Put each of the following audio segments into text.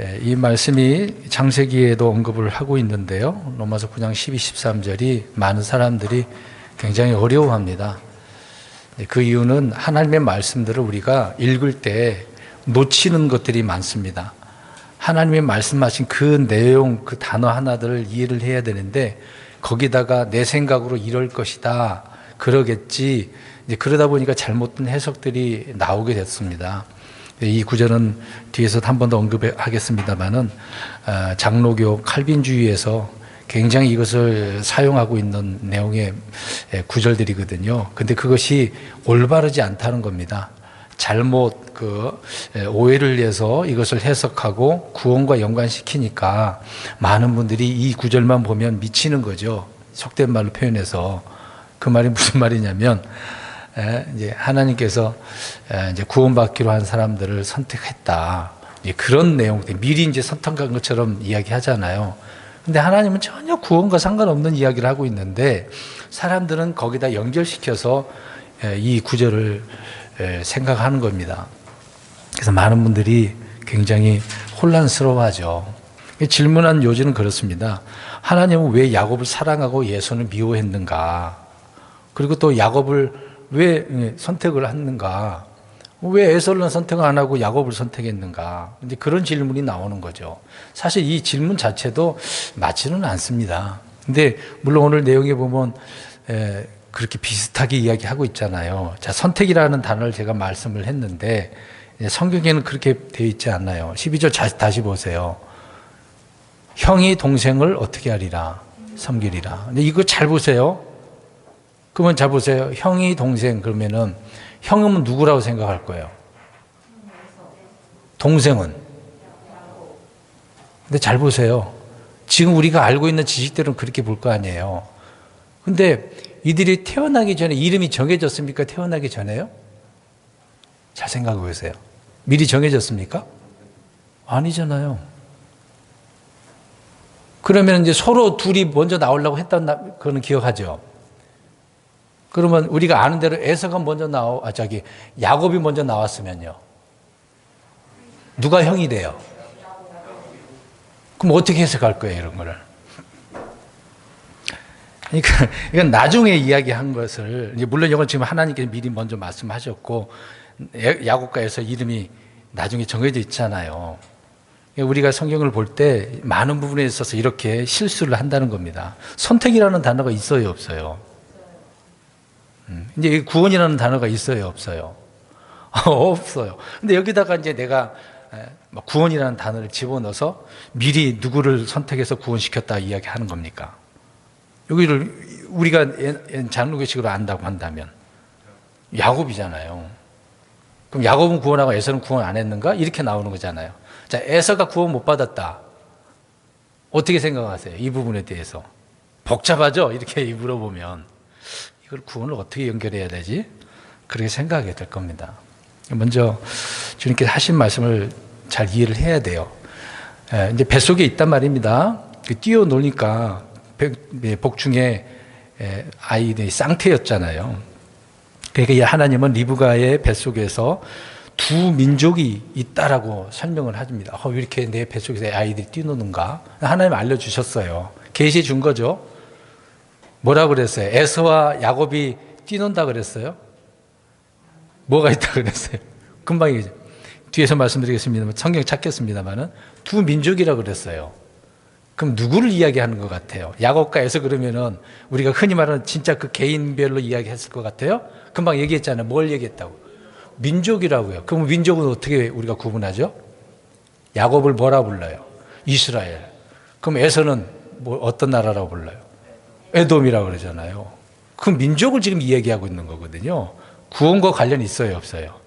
예, 이 말씀이 장세기에도 언급을 하고 있는데요. 로마서 9장 12, 13절이 많은 사람들이 굉장히 어려워합니다. 예, 그 이유는 하나님의 말씀들을 우리가 읽을 때 놓치는 것들이 많습니다. 하나님의 말씀하신 그 내용, 그 단어 하나들을 이해를 해야 되는데 거기다가 내 생각으로 이럴 것이다. 그러겠지. 이제 그러다 보니까 잘못된 해석들이 나오게 됐습니다. 이 구절은 뒤에서 한 번 더 언급하겠습니다만은 아, 장로교 칼빈주의에서 굉장히 이것을 사용하고 있는 내용의 예, 구절들이거든요. 근데 그것이 올바르지 않다는 겁니다. 잘못 그 예, 오해를 해서 이것을 해석하고 구원과 연관시키니까 많은 분들이 이 구절만 보면 미치는 거죠. 속된 말로 표현해서 그 말이 무슨 말이냐면 에, 이제 하나님께서 에, 이제 구원받기로 한 사람들을 선택했다. 그런 내용들 미리 이제 선택한 것처럼 이야기하잖아요. 근데 하나님은 전혀 구원과 상관없는 이야기를 하고 있는데 사람들은 거기다 연결시켜서 에, 이 구절을 에, 생각하는 겁니다. 그래서 많은 분들이 굉장히 혼란스러워하죠. 질문한 요지는 그렇습니다. 하나님은 왜 야곱을 사랑하고 예수를 미워했는가? 그리고 또 야곱을 왜 예, 선택을 했는가? 왜 에서를 선택을 안 하고 야곱을 선택했는가? 이제 그런 질문이 나오는 거죠. 사실 이 질문 자체도 맞지는 않습니다. 근데 물론 오늘 내용에 보면 에, 그렇게 비슷하게 이야기하고 있잖아요. 자, 선택이라는 단어를 제가 말씀을 했는데 예, 성경에는 그렇게 되어 있지 않나요? 12절 다시 보세요. 형이 동생을 어떻게 하리라? 섬기리라. 이거 잘 보세요. 그러면 잘 보세요. 형이 동생 그러면은 형은 누구라고 생각할 거예요? 동생은. 근데 잘 보세요. 지금 우리가 알고 있는 지식들은 그렇게 볼 거 아니에요. 근데 이들이 태어나기 전에 이름이 정해졌습니까? 태어나기 전에요? 잘 생각해 보세요. 미리 정해졌습니까? 아니잖아요. 그러면 이제 서로 둘이 먼저 나오려고 했던 그거는 기억하죠. 그러면 우리가 아는 대로 에서가 먼저 나오, 아, 저기, 야곱이 먼저 나왔으면요. 누가 형이 돼요? 그럼 어떻게 해석할 거예요, 이런 거를? 그러니까, 이건 나중에 이야기한 것을, 물론 이건 지금 하나님께서 미리 먼저 말씀하셨고, 야곱과 에서 이름이 나중에 정해져 있잖아요. 우리가 성경을 볼 때 많은 부분에 있어서 이렇게 실수를 한다는 겁니다. 선택이라는 단어가 있어요, 없어요? 음, 이제 구원이라는 단어가 있어요, 없어요? 없어요. 근데 여기다가 이제 내가 뭐 구원이라는 단어를 집어넣어서 미리 누구를 선택해서 구원시켰다 이야기하는 겁니까? 여기를 우리가 장로교식으로 안다고 한다면 야곱이잖아요. 그럼 야곱은 구원하고 에서는 구원 안 했는가? 이렇게 나오는 거잖아요. 자, 에서가 구원 못 받았다. 어떻게 생각하세요? 이 부분에 대해서. 복잡하죠? 이렇게 물어보면. 이걸 구원을 어떻게 연결해야 되지? 그렇게 생각하게 될 겁니다. 먼저 주님께서 하신 말씀을 잘 이해를 해야 돼요. 예, 이제 뱃속에 있단 말입니다. 그 뛰어노니까 예, 복중에 예, 아이들이 쌍태였잖아요. 그러니까 하나님은 리브가의 뱃속에서 두 민족이 있다라고 설명을 합니다. 어, 왜 이렇게 내 뱃속에서 아이들이 뛰노는가? 하나님 알려주셨어요. 계시 준 거죠. 뭐라 그랬어요? 에서와 야곱이 뛰논다 그랬어요? 뭐가 있다 그랬어요? 금방 얘기죠. 뒤에서 말씀드리겠습니다만 성경 찾겠습니다만은 두 민족이라 그랬어요. 그럼 누구를 이야기하는 것 같아요? 야곱과 에서 그러면은 우리가 흔히 말하는 진짜 그 개인별로 이야기했을 것 같아요? 금방 얘기했잖아요. 뭘 얘기했다고? 민족이라고요. 그럼 민족은 어떻게 우리가 구분하죠? 야곱을 뭐라 불러요? 이스라엘. 그럼 에서는 뭐 어떤 나라라고 불러요? 에돔이라고 그러잖아요. 그 민족을 지금 이야기하고 있는 거거든요. 구원과 관련이 있어요, 없어요?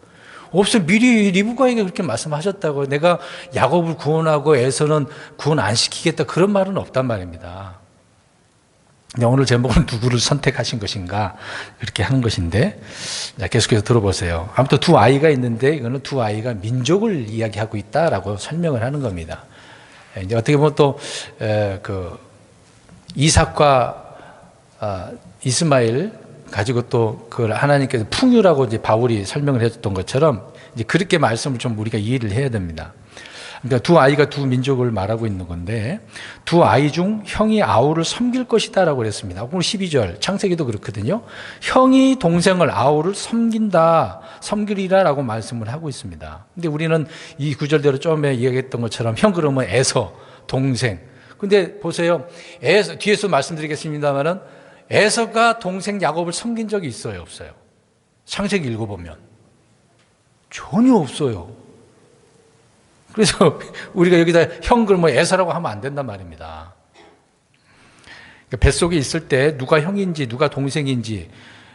없어 미리 리브가에게 그렇게 말씀하셨다고 내가 야곱을 구원하고 에서는 구원 안 시키겠다 그런 말은 없단 말입니다. 오늘 제목은 누구를 선택하신 것인가 이렇게 하는 것인데 계속해서 들어보세요. 아무튼 두 아이가 있는데 이거는 두 아이가 민족을 이야기하고 있다라고 설명을 하는 겁니다. 이제 어떻게 보면 또그 이삭과 아, 이스마일 가지고 또 그걸 하나님께서 풍유라고 이제 바울이 설명을 해줬던 것처럼 이제 그렇게 말씀을 좀 우리가 이해를 해야 됩니다. 그러니까 두 아이가 두 민족을 말하고 있는 건데 두 아이 중 형이 아우를 섬길 것이다라고 그랬습니다. 오늘 12절 창세기도 그렇거든요. 형이 동생을 아우를 섬긴다, 섬기리라라고 말씀을 하고 있습니다. 근데 우리는 이 구절대로 처음에 이야기했던 것처럼 형 그러면 에서 동생. 근데 보세요. 에서 뒤에서 말씀드리겠습니다만은 에서가 동생 야곱을 섬긴 적이 있어요, 없어요? 창세기 읽어보면 전혀 없어요. 그래서 우리가 여기다 형 그러면 에서라고 하면 안 된단 말입니다. 그러니까 뱃속에 있을 때 누가 형인지 누가 동생인지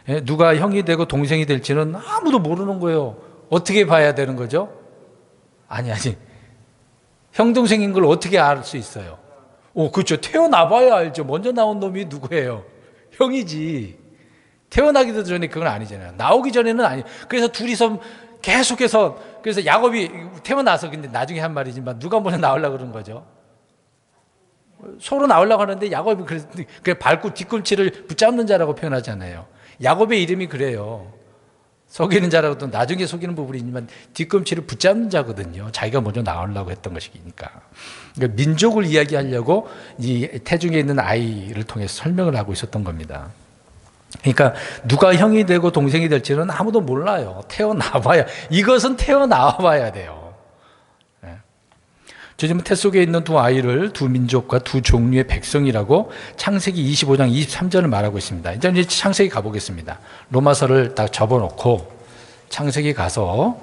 예, 누가 형이 되고 동생이 될지는 아무도 모르는 거예요. 어떻게 봐야 되는 거죠? 아니 아니 형 동생인 걸 어떻게 알 수 있어요? 오 그렇죠. 태어나봐야 알죠. 먼저 나온 놈이 누구예요? 형이지. 태어나기도 전에 그건 아니잖아요. 나오기 전에는 아니. 그래서 둘이서 계속해서 그래서 야곱이 태어나서 근데 나중에 한 말이지만 누가 먼저 나오려고 그런 거죠. 서로 나오려고 하는데 야곱이 그래, 그래 밟고 뒤꿈치를 붙잡는 자라고 표현하잖아요. 야곱의 이름이 그래요. 속이는 자라고도 나중에 속이는 부분이 있지만 뒤꿈치를 붙잡는 자거든요. 자기가 먼저 나오려고 했던 것이니까. 그러니까 민족을 이야기하려고 이 태중에 있는 아이를 통해서 설명을 하고 있었던 겁니다. 그러니까 누가 형이 되고 동생이 될지는 아무도 몰라요. 태어나봐야 이것은 태어나봐야 돼요. 예. 주님은 태 속에 있는 두 아이를 두 민족과 두 종류의 백성이라고 창세기 25장 23절을 말하고 있습니다. 이제 창세기 가보겠습니다. 로마서를 딱 접어놓고 창세기 가서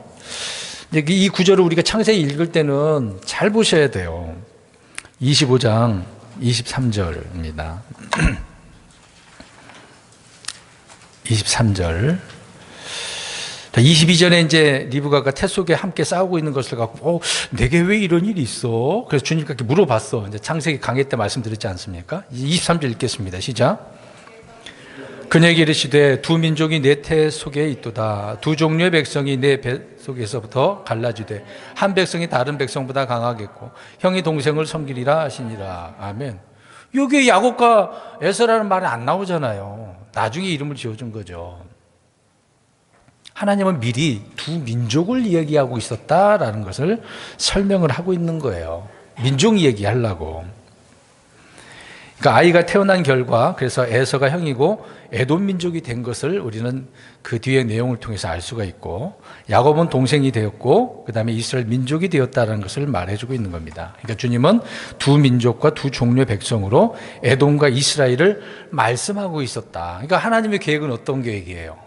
이제 이 구절을 우리가 창세기 읽을 때는 잘 보셔야 돼요. 25장 23절입니다. 23절. 22절에 이제 리브가가 태 속에 함께 싸우고 있는 것을 갖고, 어, 내게 왜 이런 일이 있어? 그래서 주님께 물어봤어. 이제 창세기 강의 때 말씀드렸지 않습니까? 23절 읽겠습니다. 시작. 그녀에게 이르시되 두 민족이 내 태 속에 있도다. 두 종류의 백성이 내 배 속에서부터 갈라지되 한 백성이 다른 백성보다 강하겠고 형이 동생을 섬기리라 하시니라. 아멘. 여기 야곱과 에서라는 말이 안 나오잖아요. 나중에 이름을 지어준 거죠. 하나님은 미리 두 민족을 이야기하고 있었다라는 것을 설명을 하고 있는 거예요. 민족 이야기하려고. 그러니까 아이가 태어난 결과 그래서 에서가 형이고 에돔 민족이 된 것을 우리는 그 뒤의 내용을 통해서 알 수가 있고 야곱은 동생이 되었고 그다음에 이스라엘 민족이 되었다는 것을 말해 주고 있는 겁니다. 그러니까 주님은 두 민족과 두 종류의 백성으로 에돔과 이스라엘을 말씀하고 있었다. 그러니까 하나님의 계획은 어떤 계획이에요?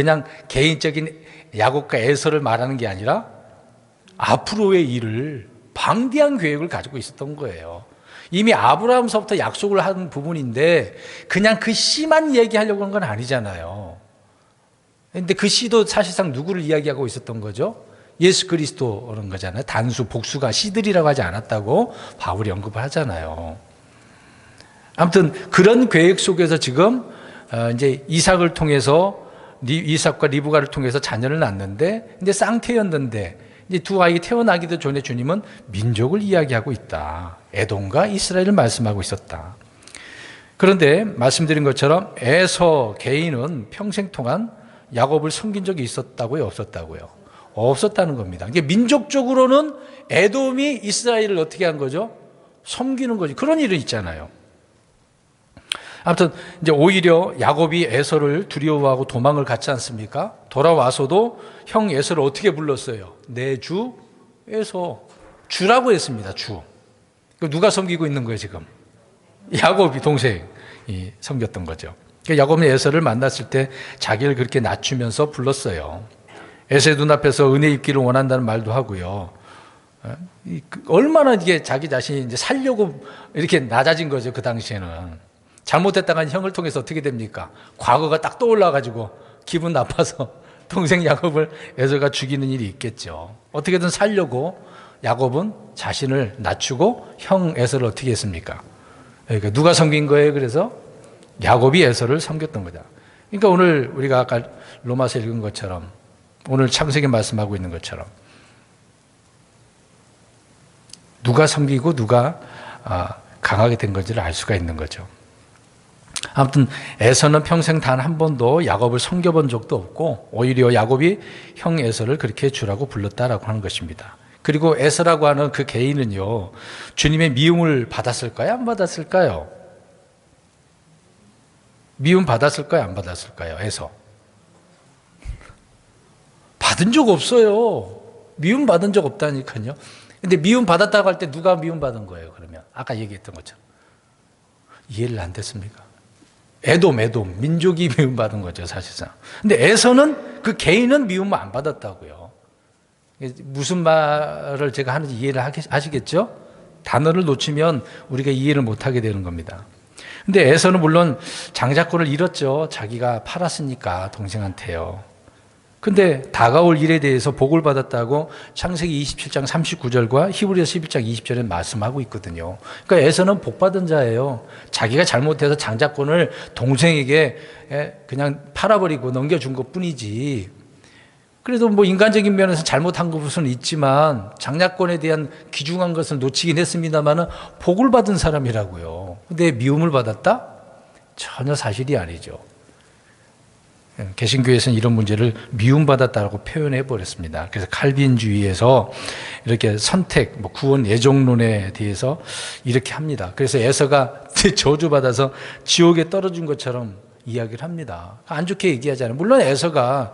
그냥 개인적인 야곱과 에서를 말하는 게 아니라 앞으로의 일을 방대한 계획을 가지고 있었던 거예요. 이미 아브라함서부터 약속을 한 부분인데 그냥 그 씨만 얘기하려고 하는 건 아니잖아요. 근데 그 씨도 사실상 누구를 이야기하고 있었던 거죠? 예수 그리스도라는 거잖아요. 단수, 복수가 씨들이라고 하지 않았다고 바울이 언급을 하잖아요. 아무튼 그런 계획 속에서 지금 어, 이제 이삭을 통해서 이삭과 리브가를 통해서 자녀를 낳는데 이제 쌍태였는데 이제 두 아이 태어나기도 전에 주님은 민족을 이야기하고 있다. 에돔과 이스라엘을 말씀하고 있었다. 그런데 말씀드린 것처럼 에서 개인은 평생 동안 야곱을 섬긴 적이 있었다고요, 없었다고요? 없었다는 겁니다. 이게 민족적으로는 에돔이 이스라엘을 어떻게 한 거죠? 섬기는 거지. 그런 일은 있잖아요. 아무튼 이제 오히려 야곱이 에서를 두려워하고 도망을 갔지 않습니까? 돌아와서도 형 에서를 어떻게 불렀어요? 내 주 에서 주라고 했습니다. 주. 누가 섬기고 있는 거예요 지금? 야곱이 동생이 섬겼던 거죠. 그러니까 야곱은 에서를 만났을 때 자기를 그렇게 낮추면서 불렀어요. 에서의 눈앞에서 은혜 입기를 원한다는 말도 하고요. 어? 그 얼마나 이게 자기 자신이 이제 살려고 이렇게 낮아진 거죠 그 당시에는. 잘못했다간 형을 통해서 어떻게 됩니까? 과거가 딱 떠올라가지고 기분 나빠서 동생 야곱을 에서가 죽이는 일이 있겠죠. 어떻게든 살려고 야곱은 자신을 낮추고 형 에서를 어떻게 했습니까? 그러니까 누가 섬긴 거예요? 그래서 야곱이 에서를 섬겼던 거다. 그러니까 오늘 우리가 아까 로마서 읽은 것처럼 오늘 창세기 말씀하고 있는 것처럼 누가 섬기고 누가 아, 강하게 된 건지를 알 수가 있는 거죠. 아무튼 에서는 평생 단 한 번도 야곱을 섬겨본 적도 없고 오히려 야곱이 형 에서를 그렇게 주라고 불렀다라고 하는 것입니다. 그리고 에서라고 하는 그 개인은요, 주님의 미움을 받았을까요? 안 받았을까요? 미움 받았을까요? 안 받았을까요? 에서. 받은 적 없어요. 미움 받은 적 없다니까요. 근데 미움 받았다고 할 때 누가 미움 받은 거예요, 그러면? 아까 얘기했던 것처럼. 이해를 안 됐습니까? 애돔, 애돔, 민족이 미움받은 거죠, 사실상. 근데 에서는 그 개인은 미움을 안 받았다고요. 무슨 말을 제가 하는지 이해를 하시겠죠? 단어를 놓치면 우리가 이해를 못 하게 되는 겁니다. 근데 에서는 물론 장자권을 잃었죠. 자기가 팔았으니까 동생한테요. 근데 다가올 일에 대해서 복을 받았다고 창세기 27장 39절과 히브리서 11장 20절에 말씀하고 있거든요. 그러니까 에서는 복 받은 자예요. 자기가 잘못해서 장자권을 동생에게 그냥 팔아버리고 넘겨준 것 뿐이지. 그래도 뭐 인간적인 면에서 잘못한 것은 있지만 장자권에 대한 귀중한 것을 놓치긴 했습니다만은 복을 받은 사람이라고요. 근데 미움을 받았다? 전혀 사실이 아니죠. 예, 개신교에서는 이런 문제를 미움받았다고 표현해 버렸습니다. 그래서 칼빈주의에서 이렇게 선택, 뭐 구원 예정론에 대해서 이렇게 합니다. 그래서 에서가 저주받아서 지옥에 떨어진 것처럼 이야기를 합니다. 안 좋게 얘기하잖아요. 물론 에서가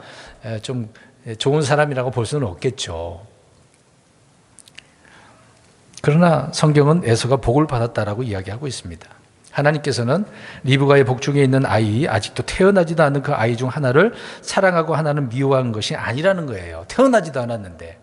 좀 좋은 사람이라고 볼 수는 없겠죠. 그러나 성경은 에서가 복을 받았다라고 이야기하고 있습니다. 하나님께서는 리브가의 복중에 있는 아이, 아직도 태어나지도 않은 그 아이 중 하나를 사랑하고 하나는 미워하는 것이 아니라는 거예요. 태어나지도 않았는데.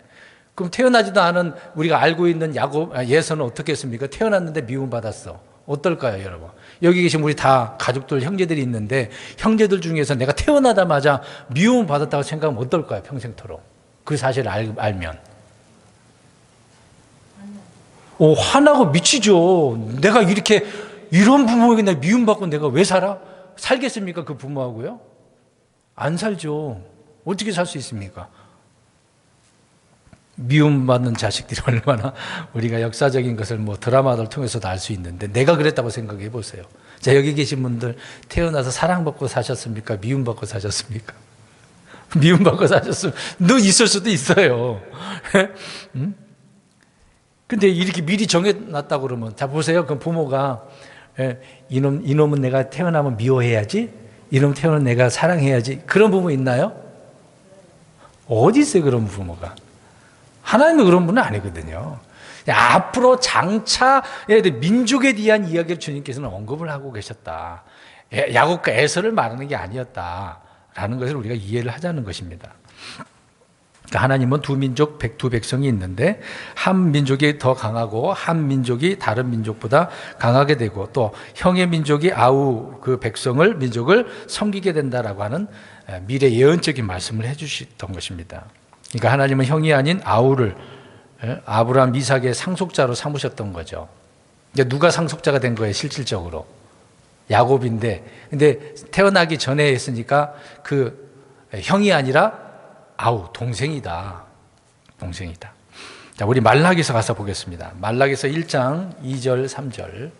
그럼 태어나지도 않은 우리가 알고 있는 야곱, 아, 예서는 어떻게 했습니까? 태어났는데 미움받았어. 어떨까요, 여러분? 여기 계신 우리 다 가족들, 형제들이 있는데 형제들 중에서 내가 태어나자마자 미움받았다고 생각하면 어떨까요, 평생토록? 그 사실을 알, 알면. 오, 화나고 미치죠. 내가 이렇게 이런 부모에게 내 미움받고 내가 왜 살아? 살겠습니까? 그 부모하고요? 안 살죠. 어떻게 살 수 있습니까? 미움받는 자식들이 얼마나 우리가 역사적인 것을 뭐 드라마를 통해서도 알 수 있는데 내가 그랬다고 생각해 보세요. 자, 여기 계신 분들 태어나서 사랑받고 사셨습니까? 미움받고 사셨습니까? 미움받고 사셨으면 너 있을 수도 있어요. 음? 근데 이렇게 미리 정해놨다고 그러면 자 보세요. 그 부모가 예, 이놈, 이놈은 내가 태어나면 미워해야지. 이놈 태어나면 내가 사랑해야지. 그런 부모 있나요? 어디 있어요, 그런 부모가? 하나님은 그런 분은 아니거든요. 앞으로 장차 민족에 대한 이야기를 주님께서는 언급을 하고 계셨다. 야곱과 에서를 말하는 게 아니었다라는 것을 우리가 이해를 하자는 것입니다. 그러니까 하나님은 두 민족, 백두 백성이 있는데 한 민족이 더 강하고 한 민족이 다른 민족보다 강하게 되고 또 형의 민족이 아우 그 백성을 민족을 섬기게 된다라고 하는 미래 예언적인 말씀을 해주시던 것입니다. 그러니까 하나님은 형이 아닌 아우를 아브라함 미삭의 상속자로 삼으셨던 거죠. 누가 상속자가 된 거예요 실질적으로 야곱인데 근데 태어나기 전에 했으니까 그 형이 아니라 아우 동생이다. 동생이다. 자, 우리 말라기서 가서 보겠습니다. 말라기서 1장 2절 3절.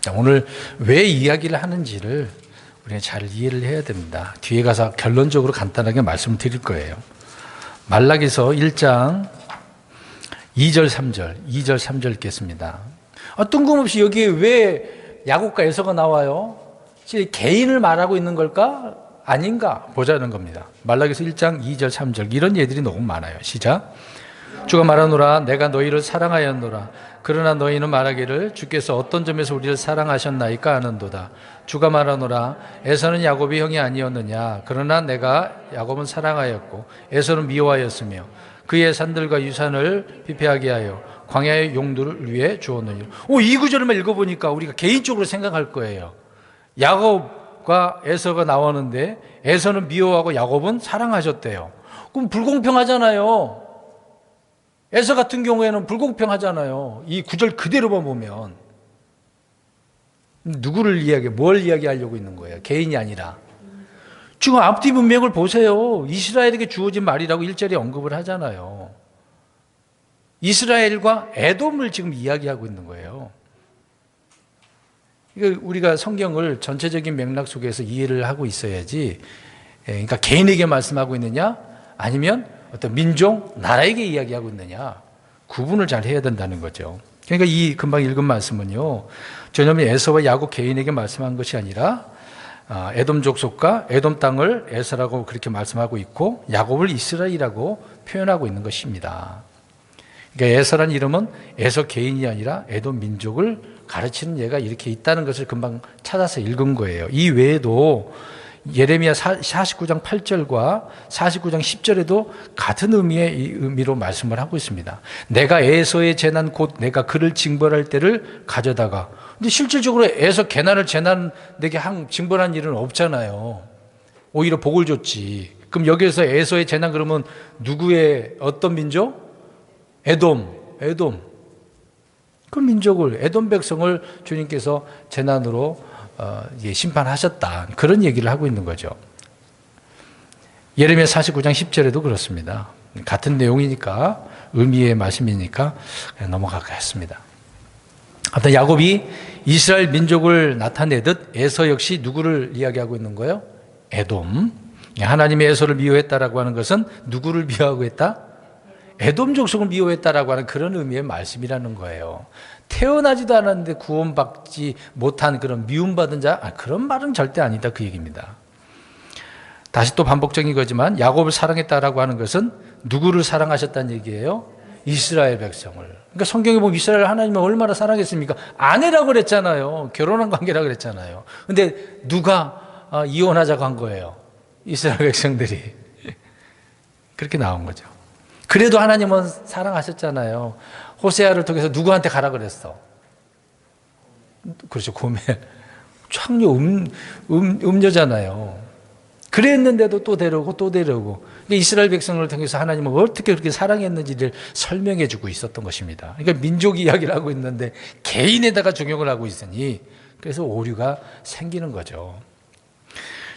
자, 오늘 왜 이야기를 하는지를 우리가 잘 이해를 해야 됩니다. 뒤에 가서 결론적으로 간단하게 말씀을 드릴 거예요. 말라기서 1장 2절 3절, 2절 3절 읽겠습니다. 아, 뜬금없이 여기에 왜 야곱과 에서가 나와요? 개인을 말하고 있는 걸까? 아닌가 보자는 겁니다. 말라기서 1장 2절 3절 이런 예들이 너무 많아요. 시작. 주가 말하노라 내가 너희를 사랑하였노라 그러나 너희는 말하기를 주께서 어떤 점에서 우리를 사랑하셨나이까 하는도다 주가 말하노라 에서는 야곱이 형이 아니었느냐 그러나 내가 야곱은 사랑하였고 에서는 미워하였으며 그의 산들과 유산을 피폐하게 하여 광야의 용도를 위해 주었느니라 오이 구절만 읽어보니까 우리가 개인적으로 생각할 거예요 야곱 야곱과 에서가 나오는데 에서는 미워하고 야곱은 사랑하셨대요. 그럼 불공평하잖아요. 에서 같은 경우에는 불공평하잖아요. 이 구절 그대로만 보면 누구를 이야기, 뭘 이야기하려고 있는 거예요? 개인이 아니라. 지금 앞뒤 문맥을 보세요. 이스라엘에게 주어진 말이라고 일절에 언급을 하잖아요. 이스라엘과 에돔을 지금 이야기하고 있는 거예요. 우리가 성경을 전체적인 맥락 속에서 이해를 하고 있어야지. 예, 그러니까 개인에게 말씀하고 있느냐? 아니면 어떤 민족, 나라에게 이야기하고 있느냐 구분을 잘 해야 된다는 거죠. 그러니까 이 금방 읽은 말씀은요 전염이 에서와 야곱 개인에게 말씀한 것이 아니라 아, 에돔 족속과 에돔 땅을 에서라고 그렇게 말씀하고 있고 야곱을 이스라엘이라고 표현하고 있는 것입니다. 그러니까 에서란 이름은 에서 개인이 아니라 에돔 민족을 가르치는 예가 이렇게 있다는 것을 금방 찾아서 읽은 거예요. 이 외에도 예레미야 49장 8절과 49장 10절에도 같은 의미의 이 의미로 말씀을 하고 있습니다. 내가 에서의 재난 곧 내가 그를 징벌할 때를 가져다가 근데 실질적으로 에서 개난을 재난 내게 한 징벌한 일은 없잖아요. 오히려 복을 줬지. 그럼 여기에서 에서의 재난 그러면 누구의 어떤 민족? 에돔, 에돔. 그 민족을 에돔 백성을 주님께서 재난으로 어, 예, 심판하셨다. 그런 얘기를 하고 있는 거죠. 예레미야 49장 10절에도 그렇습니다. 같은 내용이니까 의미의 말씀이니까 넘어가겠습니다. 하여튼 야곱이 이스라엘 민족을 나타내듯 에서 역시 누구를 이야기하고 있는 거예요? 에돔. 하나님의 에서를 미워했다라고 하는 것은 누구를 미워하고 했다? 에돔 족속을 미워했다라고 하는 그런 의미의 말씀이라는 거예요. 태어나지도 않았는데 구원받지 못한 그런 미움받은 자, 아, 그런 말은 절대 아니다 그 얘기입니다. 다시 또 반복적인 거지만 야곱을 사랑했다라고 하는 것은 누구를 사랑하셨다는 얘기예요? 이스라엘 백성을. 그러니까 성경에 보면 이스라엘 하나님을 얼마나 사랑했습니까? 아내라고 그랬잖아요. 결혼한 관계라고 그랬잖아요. 근데 누가 아, 이혼하자고 한 거예요? 이스라엘 백성들이. 그렇게 나온 거죠. 그래도 하나님은 사랑하셨잖아요. 호세아를 통해서 누구한테 가라 그랬어? 그렇죠. 고멜. 창녀 음, 음, 음녀잖아요. 그랬는데도 또 데려오고 또 데려오고. 그러니까 이스라엘 백성을 통해서 하나님은 어떻게 그렇게 사랑했는지를 설명해 주고 있었던 것입니다. 그러니까 민족 이야기를 하고 있는데 개인에다가 적용을 하고 있으니 그래서 오류가 생기는 거죠.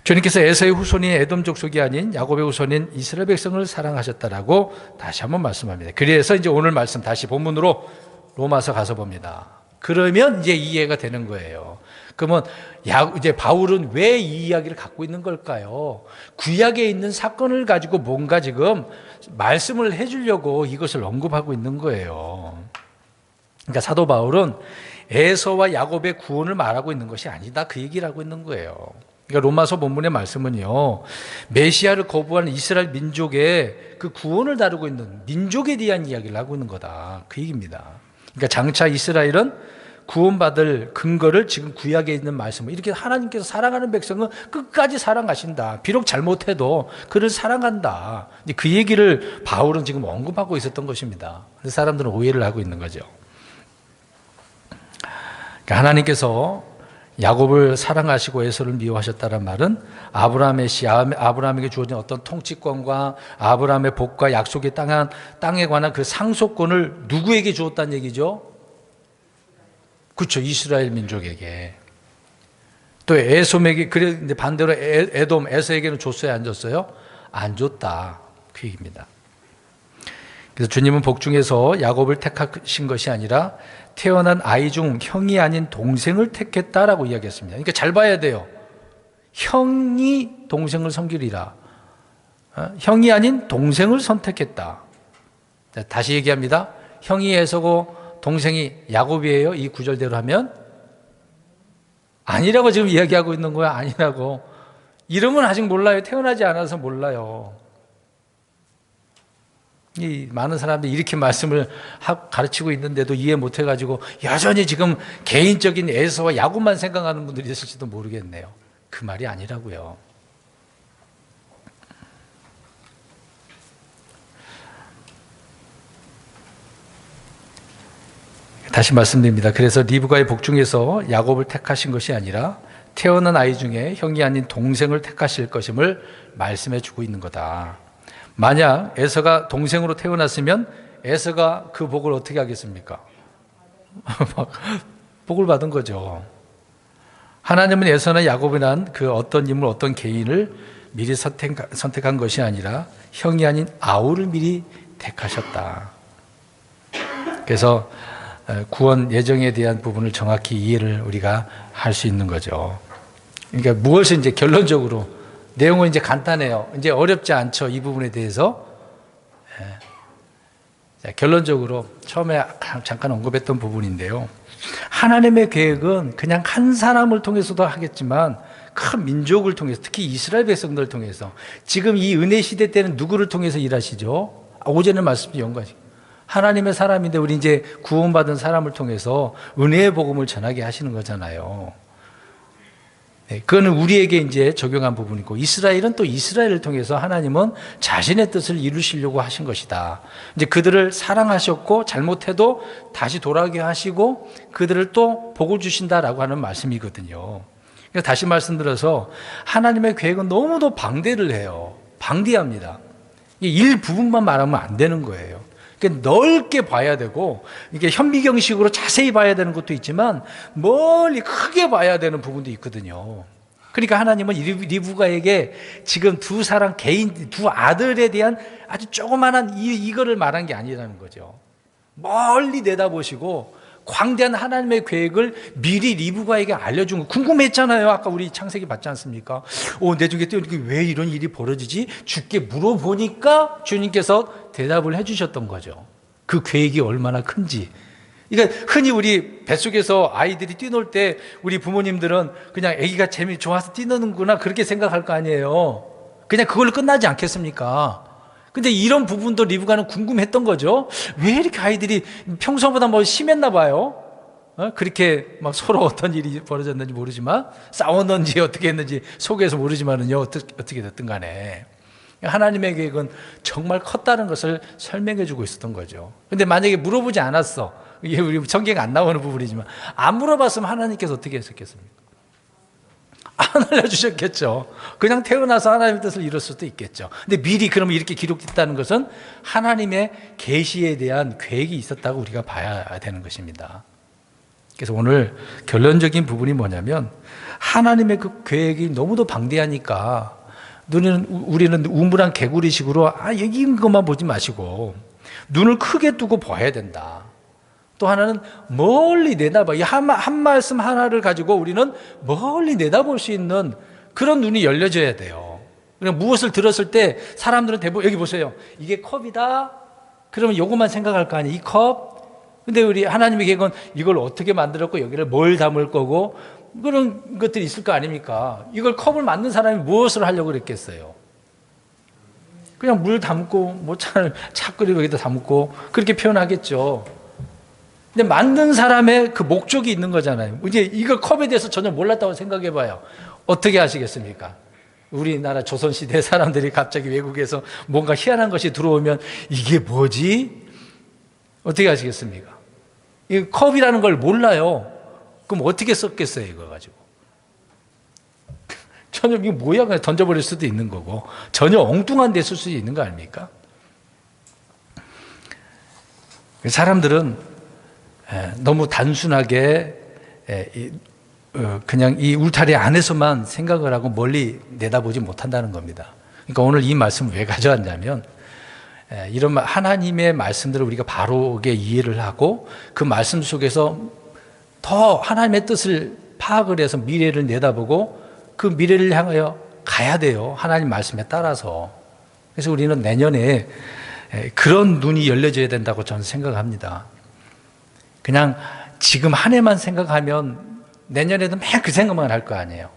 주님께서 에서의 후손이 에돔 족속이 아닌 야곱의 후손인 이스라엘 백성을 사랑하셨다라고 다시 한번 말씀합니다. 그래서 이제 오늘 말씀 다시 본문으로 로마서 가서 봅니다. 그러면 이제 이해가 되는 거예요. 그러면 야, 이제 바울은 왜 이 이야기를 갖고 있는 걸까요? 구약에 있는 사건을 가지고 뭔가 지금 말씀을 해주려고 이것을 언급하고 있는 거예요. 그러니까 사도 바울은 에서와 야곱의 구원을 말하고 있는 것이 아니다. 그 얘기를 하고 있는 거예요. 그러니까 로마서 본문의 말씀은요, 메시아를 거부하는 이스라엘 민족의 그 구원을 다루고 있는 민족에 대한 이야기를 하고 있는 거다. 그 얘기입니다. 그러니까 장차 이스라엘은 구원받을 근거를 지금 구약에 있는 말씀을 이렇게 하나님께서 사랑하는 백성은 끝까지 사랑하신다. 비록 잘못해도 그를 사랑한다. 그 얘기를 바울은 지금 언급하고 있었던 것입니다. 사람들은 오해를 하고 있는 거죠. 그러니까 하나님께서 야곱을 사랑하시고 에서를 미워하셨다는 말은 아브라함의 시 아브라함에게 주어진 어떤 통치권과 아브라함의 복과 약속의 땅한 땅에 관한 그 상속권을 누구에게 주었다는 얘기죠? 그렇죠. 이스라엘 민족에게. 또 에돔에게 그래 반대로 에 돔 에서에게는 줬어요, 안 줬어요? 안 줬다. 그 얘기입니다. 그래서 주님은 복중에서 야곱을 택하신 것이 아니라 태어난 아이 중 형이 아닌 동생을 택했다라고 이야기했습니다. 그러니까 잘 봐야 돼요. 형이 동생을 섬기리라. 어? 형이 아닌 동생을 선택했다. 다시 얘기합니다. 형이 에서고 동생이 야곱이에요. 이 구절대로 하면 아니라고 지금 이야기하고 있는 거야. 아니라고. 이름은 아직 몰라요. 태어나지 않아서 몰라요. 이 많은 사람들이 이렇게 말씀을 가르치고 있는데도 이해 못 해가지고 여전히 지금 개인적인 애서와 야구만 생각하는 분들이 있을지도 모르겠네요. 그 말이 아니라고요. 다시 말씀드립니다. 그래서 리브가의 복중에서 야곱을 택하신 것이 아니라 태어난 아이 중에 형이 아닌 동생을 택하실 것임을 말씀해 주고 있는 거다. 만약 에서가 동생으로 태어났으면 에서가 그 복을 어떻게 하겠습니까? 복을 받은 거죠. 하나님은 에서나 야곱이란 그 어떤 인물, 어떤 개인을 미리 선택, 선택한 것이 아니라 형이 아닌 아우를 미리 택하셨다. 그래서 구원 예정에 대한 부분을 정확히 이해를 우리가 할 수 있는 거죠. 그러니까 무엇을 이제 결론적으로 내용은 이제 간단해요. 이제 어렵지 않죠. 이 부분에 대해서. 자, 결론적으로 처음에 잠깐 언급했던 부분인데요. 하나님의 계획은 그냥 한 사람을 통해서도 하겠지만 큰 민족을 통해서 특히 이스라엘 백성들을 통해서 지금 이 은혜 시대 때는 누구를 통해서 일하시죠? 아, 오전에 말씀 연관이 하나님의 사람인데 우리 이제 구원받은 사람을 통해서 은혜의 복음을 전하게 하시는 거잖아요. 네, 그거는 우리에게 이제 적용한 부분이고 이스라엘은 또 이스라엘을 통해서 하나님은 자신의 뜻을 이루시려고 하신 것이다. 이제 그들을 사랑하셨고 잘못해도 다시 돌아오게 하시고 그들을 또 복을 주신다라고 하는 말씀이거든요. 그러니까 다시 말씀드려서 하나님의 계획은 너무도 방대를 해요. 방대합니다. 이 일부분만 말하면 안 되는 거예요. 넓게 봐야 되고 이게 현미경식으로 자세히 봐야 되는 것도 있지만 멀리 크게 봐야 되는 부분도 있거든요. 그러니까 하나님은 이 리브가에게 지금 두 사람 개인 두 아들에 대한 아주 조그만한 이, 이거를 말한 게 아니라는 거죠. 멀리 내다보시고 광대한 하나님의 계획을 미리 리브가에게 알려준 거 궁금했잖아요. 아까 우리 창세기 봤지 않습니까? 오, 내 중에 왜 이런 일이 벌어지지? 주께 물어보니까 주님께서 대답을 해주셨던 거죠. 그 계획이 얼마나 큰지. 그러니까 흔히 우리 뱃속에서 아이들이 뛰놀 때 우리 부모님들은 그냥 아기가 재미 좋아서 뛰노는구나 그렇게 생각할 거 아니에요. 그냥 그걸로 끝나지 않겠습니까? 근데 이런 부분도 리브가는 궁금했던 거죠. 왜 이렇게 아이들이 평소보다 뭐 심했나 봐요. 어? 그렇게 막 서로 어떤 일이 벌어졌는지 모르지만 싸웠는지 어떻게 했는지 속에서 모르지만은요 어떻게, 어떻게 됐든 간에 하나님의 계획은 정말 컸다는 것을 설명해 주고 있었던 거죠. 근데 만약에 물어보지 않았어. 이게 우리 성경 안 나오는 부분이지만 안 물어봤으면 하나님께서 어떻게 했었겠습니까? 안 알려주셨겠죠. 그냥 태어나서 하나님의 뜻을 이룰 수도 있겠죠. 근데 미리 그러면 이렇게 기록됐다는 것은 하나님의 계시에 대한 계획이 있었다고 우리가 봐야 되는 것입니다. 그래서 오늘 결론적인 부분이 뭐냐면 하나님의 그 계획이 너무도 방대하니까 눈은 우리는 우물한 개구리식으로 아 여기 있는 것만 보지 마시고 눈을 크게 두고 봐야 된다. 또 하나는 멀리 내다봐. 이 한, 한 말씀 하나를 가지고 우리는 멀리 내다볼 수 있는 그런 눈이 열려져야 돼요. 그냥 무엇을 들었을 때 사람들은 대부분 여기 보세요. 이게 컵이다. 그러면 요것만 생각할 거 아니에요. 이 컵. 근데 우리 하나님의 계획은 이걸 어떻게 만들었고 여기를 뭘 담을 거고 그런 것들이 있을 거 아닙니까? 이걸 컵을 만든 사람이 무엇을 하려고 그랬겠어요? 그냥 물 담고 뭐차 끓이고 여기다 담고 그렇게 표현하겠죠. 근데 만든 사람의 그 목적이 있는 거잖아요. 이제 이걸 컵에 대해서 전혀 몰랐다고 생각해 봐요. 어떻게 하시겠습니까? 우리나라 조선시대 사람들이 갑자기 외국에서 뭔가 희한한 것이 들어오면 이게 뭐지? 어떻게 하시겠습니까? 이 컵이라는 걸 몰라요. 그럼 어떻게 썼겠어요, 이거 가지고? 전혀 이게 뭐야? 그냥 던져버릴 수도 있는 거고, 전혀 엉뚱한 데 쓸 수 있는 거 아닙니까? 사람들은 너무 단순하게 어, 그냥 이 울타리 안에서만 생각을 하고 멀리 내다보지 못한다는 겁니다. 그러니까 오늘 이 말씀을 왜 가져왔냐면 이런 하나님의 말씀들을 우리가 바로게 이해를 하고 그 말씀 속에서 더 하나님의 뜻을 파악을 해서 미래를 내다보고 그 미래를 향하여 가야 돼요. 하나님 말씀에 따라서. 그래서 우리는 내년에 그런 눈이 열려져야 된다고 저는 생각합니다. 그냥 지금 한 해만 생각하면 내년에도 맨 그 생각만 할 거 아니에요.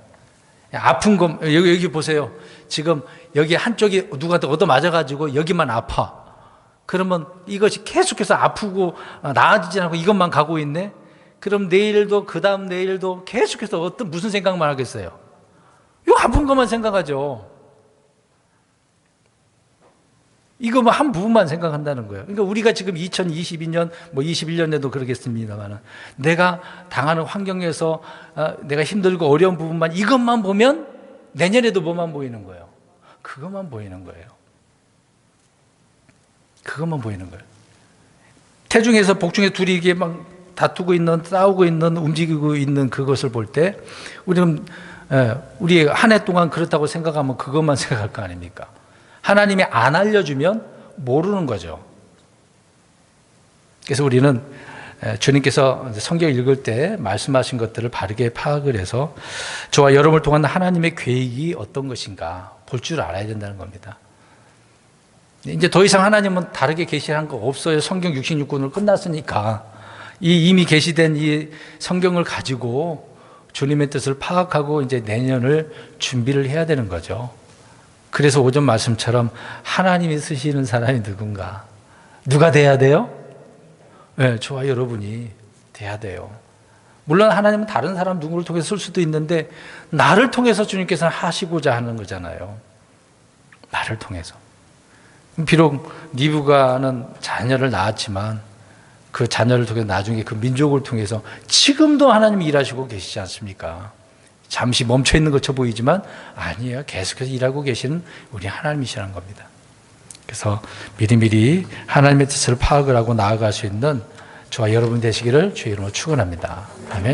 아픈 거 여기 여기 보세요. 지금 여기 한쪽이 누구한테 얻어 맞아가지고 여기만 아파. 그러면 이것이 계속해서 아프고 나아지지 않고 이것만 가고 있네. 그럼 내일도 그 다음 내일도 계속해서 어떤 무슨 생각만 하겠어요? 이 아픈 것만 생각하죠. 이거 뭐 한 부분만 생각한다는 거예요. 그러니까 우리가 지금 2022년, 뭐 21년에도 그러겠습니다만, 내가 당하는 환경에서 어, 내가 힘들고 어려운 부분만 이것만 보면 내년에도 뭐만 보이는 거예요? 그것만 보이는 거예요. 그것만 보이는 거예요. 태중에서 복중에 둘이 이게 막 다투고 있는, 싸우고 있는, 움직이고 있는 그것을 볼 때, 우리는, 예, 우리 한 해 동안 그렇다고 생각하면 그것만 생각할 거 아닙니까? 하나님이 안 알려주면 모르는 거죠. 그래서 우리는 주님께서 성경 읽을 때 말씀하신 것들을 바르게 파악을 해서 저와 여러분을 통한 하나님의 계획이 어떤 것인가 볼 줄 알아야 된다는 겁니다. 이제 더 이상 하나님은 다르게 계시한 거 없어요. 성경 66권을 끝났으니까. 이 이미 계시된 이 성경을 가지고 주님의 뜻을 파악하고 이제 내년을 준비를 해야 되는 거죠. 그래서 오전 말씀처럼 하나님이 쓰시는 사람이 누군가? 누가 돼야 돼요? 네, 저와 여러분이 돼야 돼요. 물론 하나님은 다른 사람 누구를 통해서 쓸 수도 있는데 나를 통해서 주님께서는 하시고자 하는 거잖아요. 나를 통해서. 비록 니부가는 자녀를 낳았지만 그 자녀를 통해 나중에 그 민족을 통해서 지금도 하나님이 일하시고 계시지 않습니까? 잠시 멈춰 있는 것처럼 보이지만 아니에요. 계속해서 일하고 계시는 우리 하나님이시라는 겁니다. 그래서 미리미리 하나님의 뜻을 파악을 하고 나아갈 수 있는 저와 여러분 되시기를 주의 이름으로 축원합니다. 아멘.